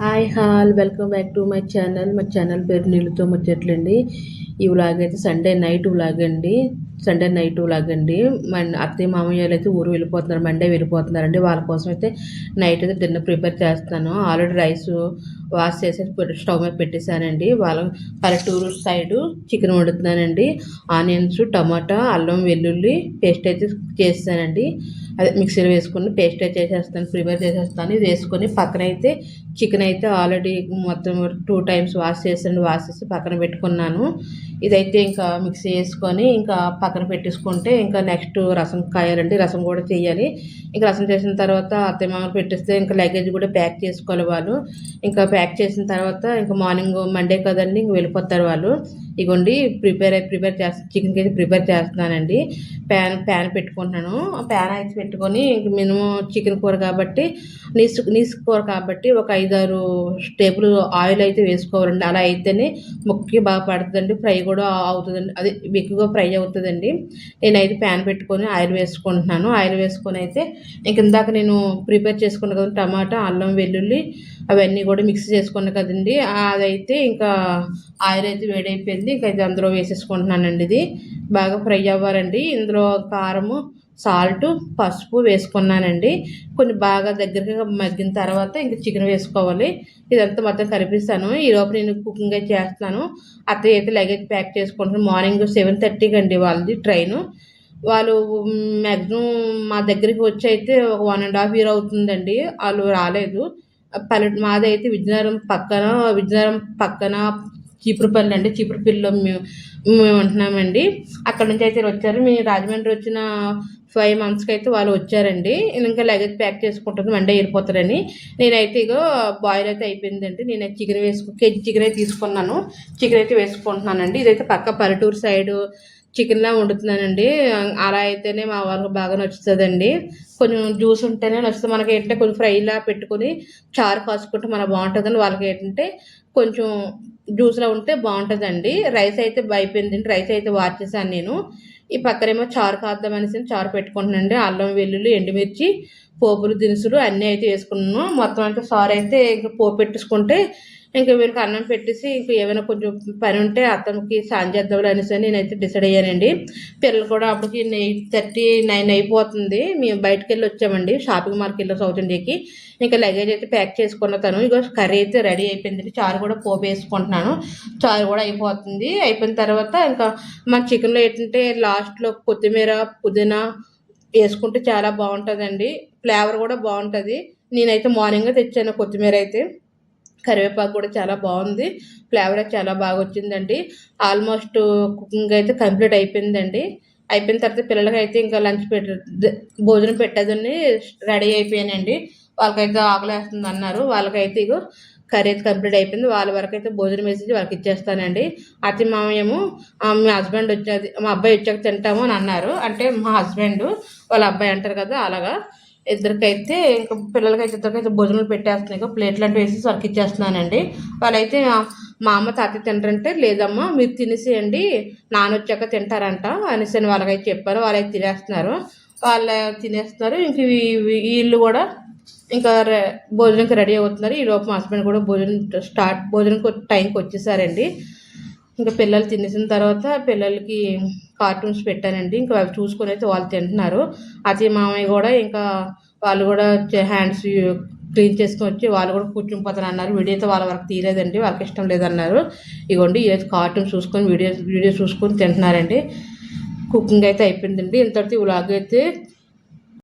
Hi all welcome back to my channel. మా channel పేరు నీళ్ళతో ముచ్చట్లండి. ఈ వ్లాగ్ అయితే సండే నైట్ వ్లాగ్ అండి. సండే నైట్ వ్లాగ్ అండి. మన అత్తయ్య మామయ్యలు అయితే ఊరు వెళ్ళిపోతున్నారు మండే వెళ్ళిపోతున్నారండి. వాళ్ళ కోసం అయితే నైట్ అయితే డిన్నర్ ప్రిపేర్ చేస్తాను. ఆల్రెడీ రైస్ వాష్ చేసి స్టవ్ మీద పెట్టేశానండి. వాళ్ళ పల్లెటూరు సైడ్ చికెన్ వండుతున్నానండి. ఆనియన్స్ టమాటా అల్లం వెల్లుల్లి పేస్ట్ అయితే చేస్తానండి అదే మిక్సీలో వేసుకుని పేస్ట్ అయితే చేసేస్తాను ప్రిపేర్ చేసేస్తాను. ఇది వేసుకొని పక్కన అయితే చికెన్ అయితే ఆల్రెడీ మొత్తం టూ టైమ్స్ వాష్ చేసాను. వాష్ చేసి పక్కన పెట్టుకున్నాను. ఇదైతే ఇంకా మిక్సీ వేసుకొని ఇంకా పక్కన పెట్టేసుకుంటే ఇంకా నెక్స్ట్ రసం కాయాలండి. రసం కూడా చేయాలి ఇంకా రసం చేసిన తర్వాత అత్తయ్య మామూలు పెట్టేస్తే ఇంకా లగేజ్ కూడా ప్యాక్ చేసుకోవాలి వాళ్ళు. ఇంకా ప్యాక్ చేసిన తర్వాత ఇంకా మార్నింగ్ మండే కదండి ఇంక వెళ్ళిపోతారు వాళ్ళు. ఇగోండి ప్రిపేర్ అయి ప్రిపేర్ చేస్తా చికెన్కి అయితే ప్రిపేర్ చేస్తున్నానండి. ప్యాన్ ప్యాన్ పెట్టుకుంటున్నాను. ప్యాన్ అయితే పెట్టుకొని మినిమం చికెన్ కూర కాబట్టి నీసు నీసు కూర కాబట్టి ఒక ఐదారు టేబుల్ ఆయిల్ అయితే వేసుకోవాలండి. అలా అయితేనే ముక్కకి బాగా పడుతుందండి ఫ్రై కూడా అవుతుందండి. అది ఎక్కువగా ఫ్రై అవుతుందండి. నేనైతే ప్యాన్ పెట్టుకొని ఆయిల్ వేసుకుంటున్నాను. ఆయిల్ వేసుకొని అయితే ఇంక ఇందాక నేను ప్రిపేర్ చేసుకున్నాను కదా టమాటా అల్లం వెల్లుల్లి అవన్నీ కూడా మిక్స్ చేసుకున్నా కదండి. అదైతే ఇంకా ఆయిల్ అయితే వేడైపోయింది. ఇంకా ఇది అందులో వేసేసుకుంటున్నానండి ఇది. బాగా ఫ్రై అవ్వాలండి. ఇందులో కారము సాల్ట్ పసుపు వేసుకున్నానండి. కొన్ని బాగా దగ్గరగా మగ్గిన తర్వాత ఇంకా చికెన్ వేసుకోవాలి. ఇదంతా మొత్తం కనిపిస్తాను ఈలోపు నేను కుకింగ్ అయితే చేస్తాను అత్తయ్య అయితే లగేజ్ ప్యాక్ చేసుకుంటాను మార్నింగ్ సెవెన్ థర్టీకి అండి వాళ్ళది ట్రైను వాళ్ళు మ్యాక్సిమం మా దగ్గరికి వచ్చి అయితే ఒక వన్ అండ్ హాఫ్ ఇయర్ అవుతుందండి. వాళ్ళు రాలేదు. పల్లె మాదైతే విజయనగరం పక్కన విజయనగరం పక్కన చీపురుపల్లి అండి. చీపురుపల్లిలో మేము మేము ఉంటున్నామండి అక్కడ నుంచి అయితే వచ్చారు. మీ రాజమండ్రి వచ్చిన ఫైవ్ మంత్స్కి అయితే వాళ్ళు వచ్చారండి. ఇంకా లగేజ్ ప్యాక్ చేసుకుంటుంది. మండే వెళ్ళిపోతారని. నేనైతే ఇగో బాయిల్ అయితే అయిపోయిందండి. నేను చికెన్ వేసుకు కేజీ చికెన్ అయితే తీసుకున్నాను. చికెన్ అయితే వేసుకుంటున్నానండి. ఇదైతే పక్క పల్లెటూరు సైడు చికెన్లా వండుతున్నానండి. అలా అయితేనే మా వాళ్ళకి బాగా నచ్చుతుందండి. కొంచెం జ్యూస్ ఉంటేనే నచ్చుతుంది. మనకి ఏంటంటే కొంచెం ఫ్రైలా పెట్టుకొని చారు కాసుకుంటే మనకు బాగుంటుందని వాళ్ళకి ఏంటంటే కొంచెం జ్యూస్లో ఉంటే బాగుంటుందండి. రైస్ అయితే అయిపోయిందండి. రైస్ అయితే వార్చేసాను నేను. ఈ పక్కనేమో చారు కాద్దామనేసి చారు పెట్టుకుంటున్నానండి. అల్లం వెల్లుల్లి ఎండుమిర్చి పోపులు దినుసులు అన్నీ అయితే వేసుకున్నాను. మొత్తం అంతా సారు అయితే ఇంకా పోపు పెట్టేసుకుంటే ఇంకా వీళ్ళకి అన్నం పెట్టేసి ఇంక ఏమైనా కొంచెం పని ఉంటే అతనికి సాయం చేద్దాం అనేసి నేనైతే డిసైడ్ అయ్యానండి. పిల్లలు కూడా అప్పటికి ఎయిట్ థర్టీ నైన్ అయిపోతుంది. మేము బయటకు వెళ్ళి వచ్చామండి. షాపింగ్ మాల్కి వెళ్ళి సౌత్ ఇండియాకి ఇంకా లగేజ్ అయితే ప్యాక్ చేసుకున్న తను. ఇక కర్రీ అయితే రెడీ అయిపోయింది చారు కూడా పోపు వేసుకుంటున్నాను. చారు కూడా అయిపోతుంది. అయిపోయిన తర్వాత ఇంకా మన చికెన్లో ఏంటంటే లాస్ట్లో కొత్తిమీర పుదీనా వేసుకుంటే చాలా బాగుంటుందండి. ఫ్లేవర్ కూడా బాగుంటుంది. నేనైతే మార్నింగ్ తెచ్చాను కొత్తిమీర అయితే. కరివేపాకు కూడా చాలా బాగుంది. ఫ్లేవర్ అయితే చాలా బాగా వచ్చిందండి. ఆల్మోస్ట్ కుకింగ్ అయితే కంప్లీట్ అయిపోయిందండి. అయిపోయిన తర్వాత పిల్లలకి అయితే ఇంకా లంచ్ పెట్ట భోజనం పెట్టదని రెడీ అయిపోయానండి. వాళ్ళకైతే ఆకలి వేస్తుంది అన్నారు. వాళ్ళకైతే ఇగో కర్రీ అయితే కంప్లీట్ అయిపోయింది. వాళ్ళ వరకు అయితే భోజనం వేసి వాళ్ళకి ఇచ్చేస్తానండి. అతి మామయ్యము మీ హస్బెండ్ వచ్చేది మా అబ్బాయి వచ్చాక తింటాము అని అన్నారు. అంటే మా హస్బెండ్ వాళ్ళ అబ్బాయి అంటారు కదా అలాగా. ఇద్దరికైతే ఇంకా పిల్లలకైతే ఇద్దరికైతే భోజనాలు పెట్టేస్తున్నాయి. ఇంకా ప్లేట్లు అంటే వేసి సరికిచ్చేస్తున్నానండి. వాళ్ళైతే మా అమ్మ తాత తింటారంటే లేదమ్మా మీరు తినేసేయండి నానొచ్చాక తింటారంట అనేసి అని వాళ్ళకైతే చెప్పారు. వాళ్ళైతే తినేస్తున్నారు. వాళ్ళు తినేస్తున్నారు. ఇంక వీళ్ళు కూడా ఇంకా భోజనంకి రెడీ అవుతున్నారు. ఈ మా హస్బెండ్ కూడా భోజనం స్టార్ట్ భోజనం టైంకి వచ్చేసారండి. ఇంకా పిల్లలు తినేసిన తర్వాత పిల్లలకి కార్టూన్స్ పెట్టానండి. ఇంకా అవి చూసుకొని అయితే వాళ్ళు తింటున్నారు. అతి మామయ్య కూడా ఇంకా వాళ్ళు కూడా హ్యాండ్స్ క్లీన్ చేసుకొని వచ్చి వాళ్ళు కూడా కూర్చుని అన్నారు వీడియో అయితే వాళ్ళ వరకు తీయలేదండి వాళ్ళకి ఇష్టం లేదన్నారు. ఇగోండి ఈరోజు కార్టూన్ చూసుకొని వీడియో వీడియో చూసుకొని తింటున్నారండి. కుకింగ్ అయితే అయిపోయిందండి. ఇంతటి వ్లాగ్ అయితే